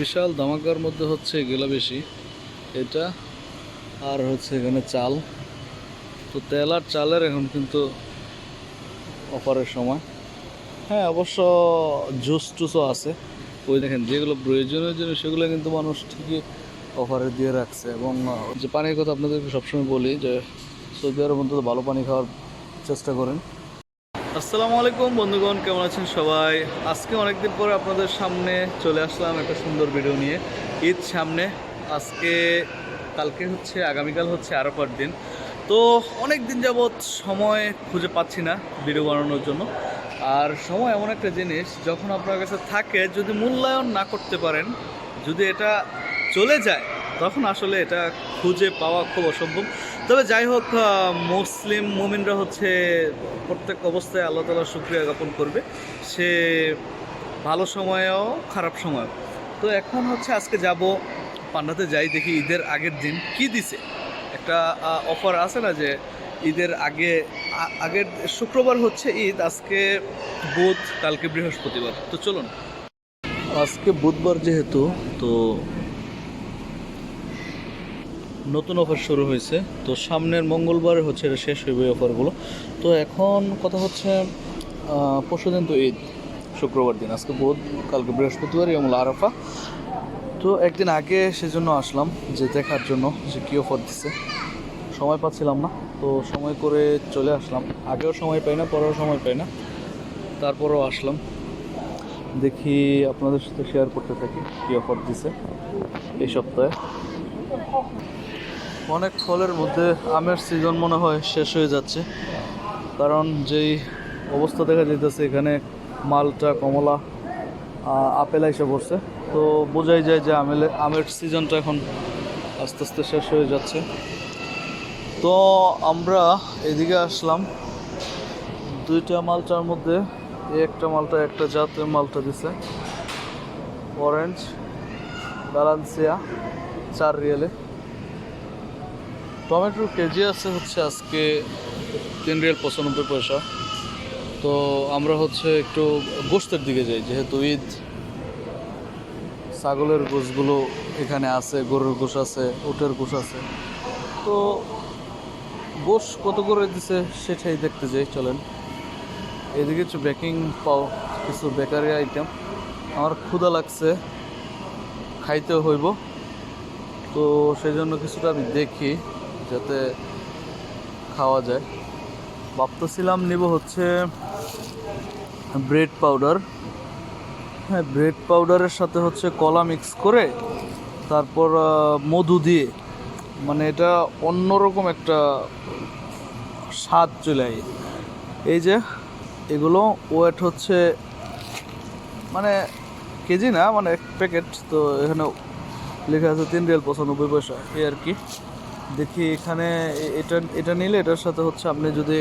বিশাল ধামাকার মধ্যে হচ্ছে এগুলো বেশি। এটা আর হচ্ছে এখানে চাল। তো তেল আর চালের এখন কিন্তু অফারের সময়। হ্যাঁ অবশ্য জুস টুসও আছে। ওই দেখেন, যেগুলো প্রয়োজনীয় জিনিস, সেগুলো কিন্তু মানুষ ঠিকই অফারে দিয়ে রাখছে। এবং যে পানির কথা আপনাদেরকে সবসময় বলি, যে সৌদি আরব অন্তত ভালো পানি খাওয়ার চেষ্টা করেন। আসসালামু আলাইকুম, বন্ধুগণ, কেমন আছেন সবাই? আজকে অনেকদিন পরে আপনাদের সামনে চলে আসলাম একটা সুন্দর ভিডিও নিয়ে। ঈদ সামনে, আজকে কালকে হচ্ছে, আগামীকাল হচ্ছে আরোপার দিন। তো অনেক দিন যাবৎ সময় খুঁজে পাচ্ছি না ভিডিও বানানোর জন্য। আর সময় এমন একটা জিনিস, যখন আপনার কাছে থাকে, যদি মূল্যায়ন না করতে পারেন, যদি এটা চলে যায় তখন আসলে এটা খুঁজে পাওয়া খুব অসম্ভব। তবে যাই হোক মুসলিম মুমিনরা হচ্ছে প্রত্যেক অবস্থায় আল্লাহ তালার শুক্রিয়া জ্ঞাপন করবে। সে ভালো সময়েও, খারাপ সময়েও। তো এখন হচ্ছে আজকে যাব পান্ডাতে যাই, দেখি ঈদের আগের দিন কি দিছে। একটা অফার আছে না যে ঈদের আগে আগের শুক্রবার হচ্ছে ঈদ, আজকে বুধ, কালকে বৃহস্পতিবার। তো চলুন। আজকে বুধবার যেহেতু, তো নতুন অফার শুরু হয়েছে। তো সামনের মঙ্গলবার হচ্ছে এটা শেষ হইবে অফারগুলো তো এখন কথা হচ্ছে পরশু দিন তো ঈদ, শুক্রবার দিন, আজকে বুধ, কালকে বৃহস্পতিবার এবং আরাফা। তো একদিন আগে সেজন্য আসলাম যে দেখার জন্য যে কী অফার দিচ্ছে সময় পাচ্ছিলাম না, তো সময় করে চলে আসলাম। আগেও সময় পাই না, পরেও সময় পাই না। তারপরেও আসলাম। দেখি আপনাদের সাথে শেয়ার করতে থাকি কী অফার দিছে এই সপ্তাহে। অনেক ফলের মধ্যে আমের সিজন মনে হয় শেষ হয়ে যাচ্ছে। কারণ যেই অবস্থা দেখা যেতেছে এখানে, মালটা, কমলা আপেল এসে পড়ছে। তো বোঝাই যায় যে আমেলে, আমের সিজনটা এখন আস্তে আস্তে শেষ হয়ে যাচ্ছে। তো আমরা এদিকে আসলাম। দুইটা মালটার মধ্যে একটা মালটা একটা জাতের মালটা দিছে। অরেঞ্জ ব্যালান্সিয়া চার রিয়েলে। টমেটোর কেজি আছে হচ্ছে আজকে তিন রিয়াল পঁচানব্বই পয়সা। তো আমরা হচ্ছে একটু গোস্তের দিকে যাই, যেহেতু ঈদ, ছাগলের গোশগুলো এখানে আছে, গরুর গোশ আছে, উটের গোশ আছে। তো গোশ কত করে দিছে সেটাই দেখতে যাই, চলেন। এদিকে কিছু বেকিং পাও, কিছু বেকারি আইটেম আমার ক্ষুধা লাগছে খাইতে হইব। তো সেই জন্য কিছুটা আমি দেখি। যাতে খাওয়া যায়। ভাবতেছিলাম নিব হচ্ছে ব্রেড পাউডার। হ্যাঁ ব্রেড পাউডারের সাথে হচ্ছে কলা মিক্স করে তারপর মধু দিয়ে। মানে এটা অন্যরকম একটা স্বাদ চলে আয়। এই যে, এগুলো ওয়েট হচ্ছে মানে কেজি না মানে এক প্যাকেট। তো এখানে লেখা আছে তিন রিয়াল পঁচানব্বই পয়সা, এই আর কি। দেখি এখানে এটা এটা নিলে এটার সাথে হচ্ছে আপনি যদি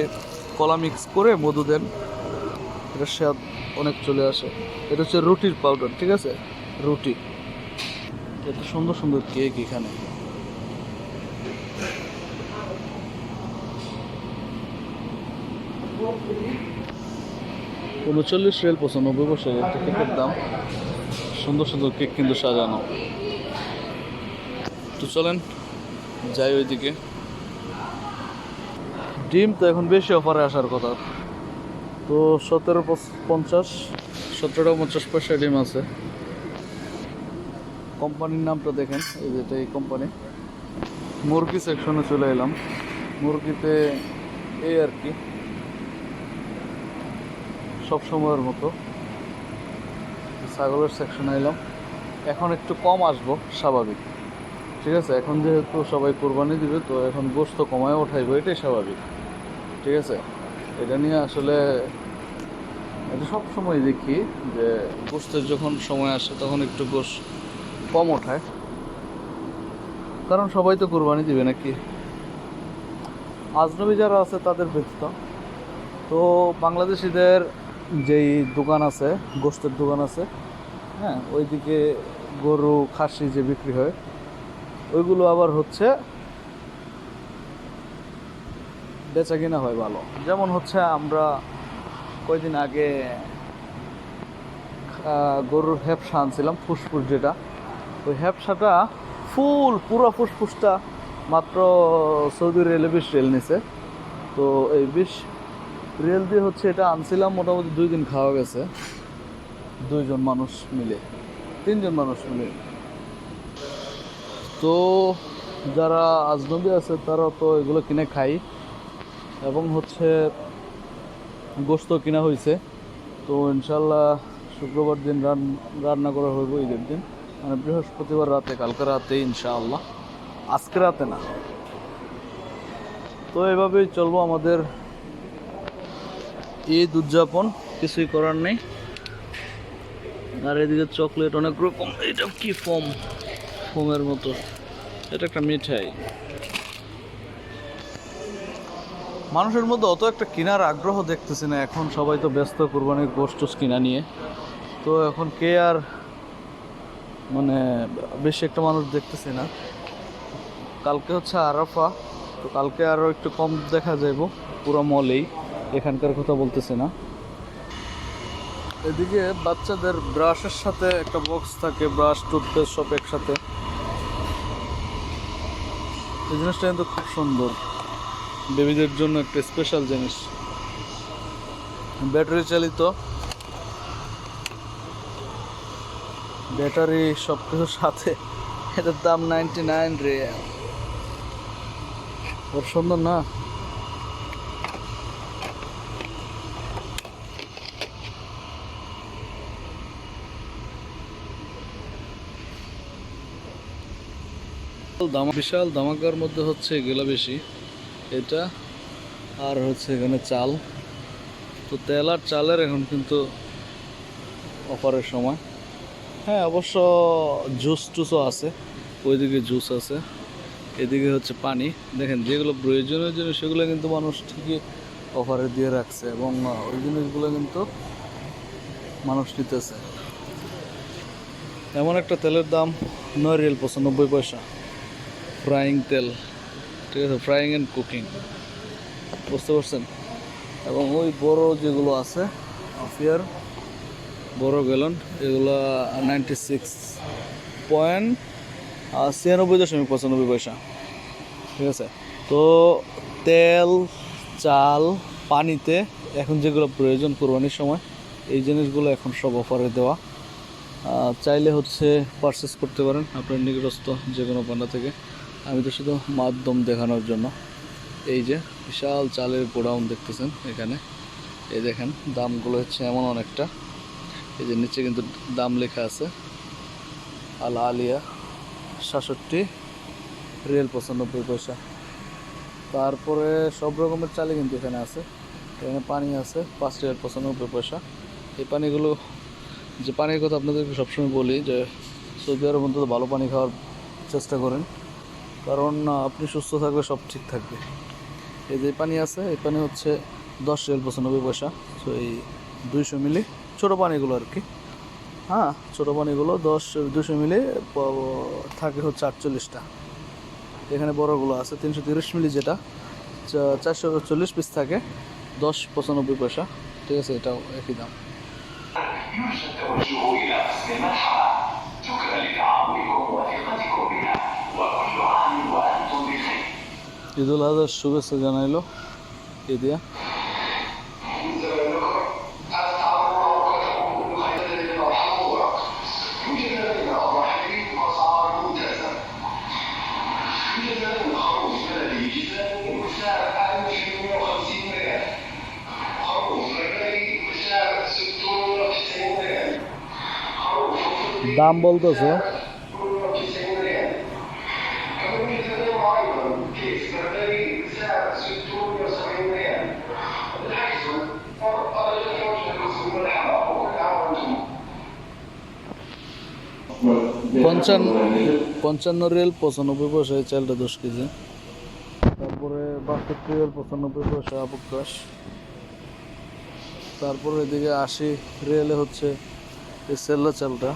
কলা মিক্স করে মধু দেন, এটার স্বাদ অনেক চলে আসে। এটা হচ্ছে রুটির পাউডার ঠিক আছে? রুটি। এত সুন্দর সুন্দর কেক এখানে। উনচল্লিশ রেল পঁচানব্বই একটা কেকের দাম। সুন্দর সুন্দর কেক কিন্তু সাজানো। তো চলেন যাই ওইদিকে। ডিম তো এখন বেশি অফারে আসার কথা। তো সতেরো পঞ্চাশ। সতেরো পঞ্চাশ পয়সা ডিম আছে। কোম্পানির নামটা দেখেন এই যেটা এই কোম্পানি। মুরগি সেকশনে চলে এলাম। মুরগিতে এই আর কি। সব সময়ের মতো। ছাগলের সেকশনে এলাম। এখন একটু কম আসব স্বাভাবিক। ঠিক আছে? এখন যেহেতু সবাই কোরবানি দিবে, তো এখন গোস্ত কমায় ওঠাইবো, এটাই স্বাভাবিক। ঠিক আছে? এটা নিয়ে আসলে এটা সব সময় দেখি যে গোস্তের যখন সময় আসে, তখন একটু গোস কম ওঠায়। কারণ সবাই তো কোরবানি দিবে নাকি? আজনবী যারা আছে, তাদের ব্যতীত। তো বাংলাদেশিদের যেই দোকান আছে, গোস্তের দোকান আছে হ্যাঁ ওইদিকে গরু, খাসি যে বিক্রি হয় ওইগুলো আবার হচ্ছে বেচা কিনা হয় ভালো। যেমন হচ্ছে আমরা কয়দিন আগে গরুর হেপসা আনছিলাম, ফুসফুস যেটা। ওই হ্যাপসাটা ফুল, পুরো ফুসফুসটা মাত্র সৌদি রেলে বিশ রেল নিছে। তো এই বিশ রেল দিয়ে হচ্ছে এটা আনছিলাম, মোটামুটি দুই দিন খাওয়া গেছে। দুইজন মানুষ মিলে, তিনজন মানুষ মিলে। তো যারা আজনবী আছে, তারা তো এগুলো কিনে খাই এবং হচ্ছে গোস্ত কিনা হয়েছে তো ইনশাল্লাহ শুক্রবার দিন রান রান্না করা হইব ঈদের দিন। মানে বৃহস্পতিবার রাতে, কালকে রাতে ইনশাআল্লাহ। আজকে রাতে না। তো এভাবেই চলবো আমাদের ঈদ উদযাপন। কিছুই করার নেই। আর এদিকে চকলেট অনেক রকম এটা কি ফোম ফোমের মতো। এটা একটা মিঠাই। মানুষের মধ্যে অত একটা কেনার আগ্রহ দেখতেছি না। এখন সবাই তো ব্যস্ত, কোরবানির গোষ্ঠ কিনা নিয়ে। তো এখন কে আর মানে বেশি একটা মানুষ দেখতেছি না। কালকে হচ্ছে আরাফা, তো কালকে আরও একটু কম দেখা যাইব। পুরো মলেই, এখানকার কথা বলতেছে না। এদিকে বাচ্চাদের ব্রাশের সাথে একটা বক্স থাকে, ব্রাশ টুথপেস্ট সব একসাথে। এই জিনিসটা কিন্তু খুব সুন্দর। বেবিদের জন্য একটা স্পেশাল জিনিস। ব্যাটারি চালিত। ব্যাটারি সব কিছুর সাথে এটার দাম নাইনটি নাইন রে। খুব সুন্দর না? বিশাল দামাকার মধ্যে হচ্ছে এগুলো বেশি। এটা আর হচ্ছে এখানে চাল। তো তেল আর চালের এখন কিন্তু অফারের সময়। হ্যাঁ অবশ্য জুস টুসও আছে। ওইদিকে জুস আছে। এদিকে হচ্ছে পানি। দেখেন, যেগুলো প্রয়োজনীয় জিনিস, সেগুলো কিন্তু মানুষ ঠিকই অফারে দিয়ে রাখছে এবং ওই জিনিসগুলো কিন্তু মানুষ নিতেছে। এমন একটা তেলের দাম নয় রিয়েল পঁচানব্বই পয়সা। ফ্রাইং তেল। ঠিক আছে ফ্রাইং অ্যান্ড কুকিং বুঝতে পারছেন? এবং ওই বড় যেগুলো আছে অফিয়ার বড় গ্যালন এগুলো নাইনটি সিক্স পয়েন্ট ছিয়ানব্বই দশমিক পঁচানব্বই পয়সা। ঠিক আছে? তো তেল, চাল, পানিতে এখন যেগুলো প্রয়োজন কোরবানির সময়, এই জিনিসগুলো এখন সব অফারে দেওয়া। চাইলে হচ্ছে পারচেস করতে পারেন আপনার নিকটস্থ যে কোনো পান্ডা থেকে। আমি তো শুধু মাধ্যম দেখানোর জন্য। এই যে বিশাল চালের গোডাউন দেখতেছেন এখানে। এই দেখেন, দামগুলো হচ্ছে এমন অনেকটা। এই যে নিচে কিন্তু দাম লেখা আছে। আল আলিয়া, সাতষট্টি, রিয়েল পঁচানব্বই পয়সা। তারপরে সব রকমের চালই কিন্তু এখানে আছে। এখানে পানি আছে, পাঁচ রিয়াল পঁচানব্বই পয়সা। এই পানিগুলো, যে পানির কথা আপনাদেরকে সবসময় বলি, যে সৌদি আরব অন্তত ভালো পানি খাওয়ার চেষ্টা করেন। কারণ আহ, আপনি সুস্থ থাকবে সব ঠিক থাকবে এই যে পানি আছে এই পানি হচ্ছে দশ রিয়াল পঁচানব্বই পয়সা তো এই দুইশো মিলি ছোটো পানিগুলো আর কি হ্যাঁ ছোটো পানিগুলো দশ দুশো মিলি প- থাকে হচ্ছে আটচল্লিশটা এখানে বড়গুলো আছে তিনশো তিরিশ মিলি যেটা চা- চারশো চল্লিশ পিস থাকে দশ পঁচানব্বই পয়সা ঠিক আছে এটাও একই দাম يرجى التوجه إلى قسم المرحلة شكرا لتعاونكم وثقتكم بنا وكل عام وأنتم بخير ঈদুল আজহার শুভেচ্ছা জানাইল। এ দিয়া। দাম বলতেছে। পঞ্চান্ন পঞ্চান্ন রিয়েল পঁচানব্বই পয়সা এই চালটা দশ কেজি। তারপরে বাষট্টি রিয়েল পঁচানব্বই পয়সা আবকাশ তারপরে এদিকে আশি রিয়েলে হচ্ছে এই সেল্লা চালটা।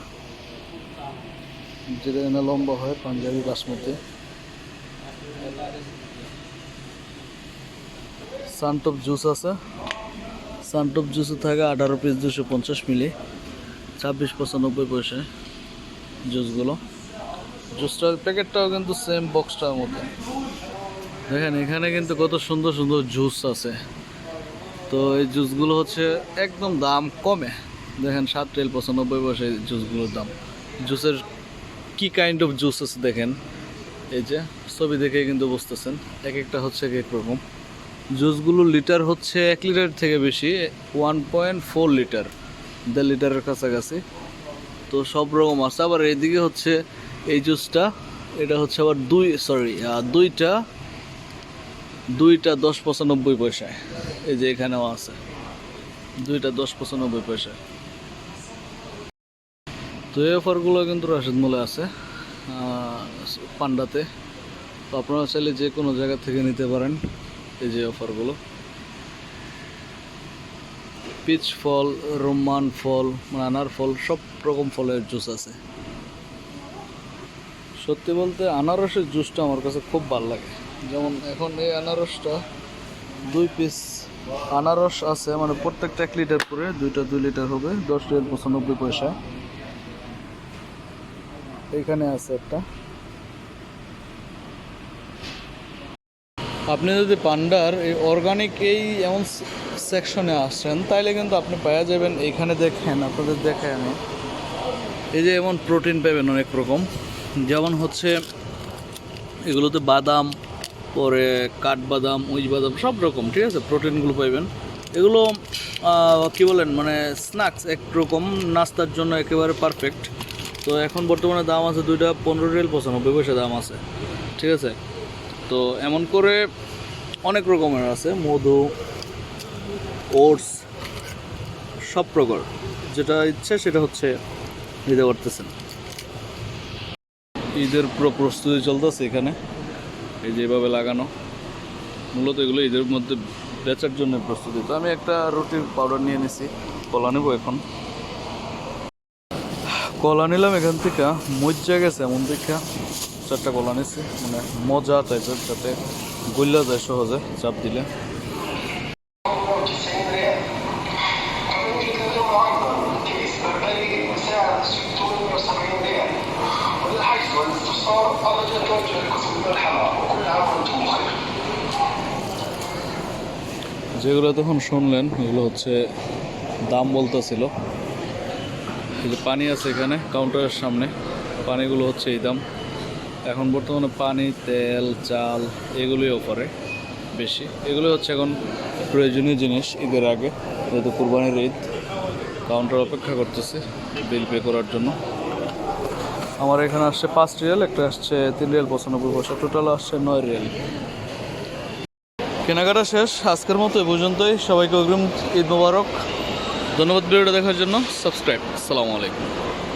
যেটা এনে লম্বা হয়, পাঞ্জাবি, বাসমতি। সানটপ জুস আছে। সানটপ জুসে থাকে আঠারো পিস দুশো পঞ্চাশ মিলি ছাব্বিশ পঁচানব্বই পয়সায়। জুসগুলো। জুসটার প্যাকেটটাও কিন্তু সেম বক্সটার মতো। দেখেন এখানে কিন্তু কত সুন্দর সুন্দর জুস আছে। তো এই জুসগুলো হচ্ছে একদম দাম কমে। দেখেন সাত রেল পঁচানব্বই পয়সা এই জুসগুলোর দাম। জুসের কি কাইন্ড অফ জুস আছে দেখেন। এই যে ছবি দেখে কিন্তু বুঝতেছেন। এক একটা হচ্ছে এক এক রকম। জুসগুলো লিটার হচ্ছে এক লিটার থেকে বেশি ওয়ান পয়েন্ট ফোর লিটার দেড় লিটারের কাছাকাছি। তো সব রকম আছে। আবার এইদিকে হচ্ছে এই জুসটা, এটা হচ্ছে আবার দুই সরি দুইটা দুইটা দশ পঁচানব্বই পয়সায়। এই যে এখানেও আছে। দুইটা দশ পঁচানব্বই পয়সায়। তো এই অফারগুলো কিন্তু রাশেদ মলে আছে পান্ডাতে। তো আপনারা চাইলে যে কোনো জায়গা থেকে নিতে পারেন এই যে অফারগুলো। পিচ ফল, রোমান ফল, আনার ফল, সব রকম ফলের জুস আছে। সত্যি বলতে আনারসের জুসটা আমার কাছে খুব ভালো লাগে। যেমন এখন এই আনারসটা দুই পিস আনারস আছে মানে প্রত্যেকটা এক লিটার করে, দুইটা দুই লিটার হবে, দশ লিটার পঁচানব্বই পয়সা। এখানে আছে একটা। আপনি যদি পান্ডার, এই অর্গানিক এই এমন সেকশনে আসেন, তাইলে কিন্তু আপনি পাওয়া যাবেন এখানে দেখেন, আপনাদের দেখে আমি। এই যে এমন প্রোটিন পাবেন অনেক রকম। যেমন হচ্ছে এগুলোতে বাদাম, পরে কাঠবাদাম উইজ বাদাম সব রকম, ঠিক আছে প্রোটিনগুলো পাইবেন। এগুলো কি বলেন মানে স্ন্যাক্স একরকম নাস্তার জন্য একেবারে পারফেক্ট তো এখন বর্তমানে দাম আছে দুইটা পনেরো রিয়েল পঁচানব্বই পয়সা দাম আছে, ঠিক আছে। তো এমন করে অনেক রকমের আছে, মধু, ওটস, সব প্রকার। যেটা ইচ্ছে সেটা হচ্ছে নিতে পারতেছেন। ঈদের পুরো প্রস্তুতি চলতেছে এখানে। এই যেভাবে লাগানো। মূলত এগুলো ঈদের মধ্যে বেচার জন্য প্রস্তুতি। তো আমি একটা রুটির পাউডার নিয়ে নিছি। কলা নেব এখন। কলা নিলাম এখান থেকে। মজ্জা গেছে এমন দেখা। চারটা গোলা নিচ্ছি মানে মজা টাইপের যাতে গুল্লা যায় সহজে চাপ দিলে। যেগুলো তখন শুনলেন, এগুলো হচ্ছে দাম বলতেছিল। পানি আছে এখানে কাউন্টারের সামনে, পানিগুলো হচ্ছে এই দাম। এখন বর্তমানে পানি, তেল, চাল এগুলোই অফারে বেশি। এগুলো হচ্ছে এখন প্রয়োজনীয় জিনিস ঈদের আগে, যেহেতু কুরবানির ঈদ। কাউন্টার অপেক্ষা করতেছে বিল পে করার জন্য। আমার এখানে আসছে পাঁচ রিয়াল, একটা আসছে তিন রিয়াল পঁচানব্বই পয়সা। টোটাল আসছে নয় রিয়াল। কেনাকাটা শেষ, আজকের মতো এ পর্যন্তই। সবাইকে অগ্রিম ঈদ মোবারক। ধন্যবাদ ভিডিওটা দেখার জন্য। সাবস্ক্রাইব আসসালামু আলাইকুম।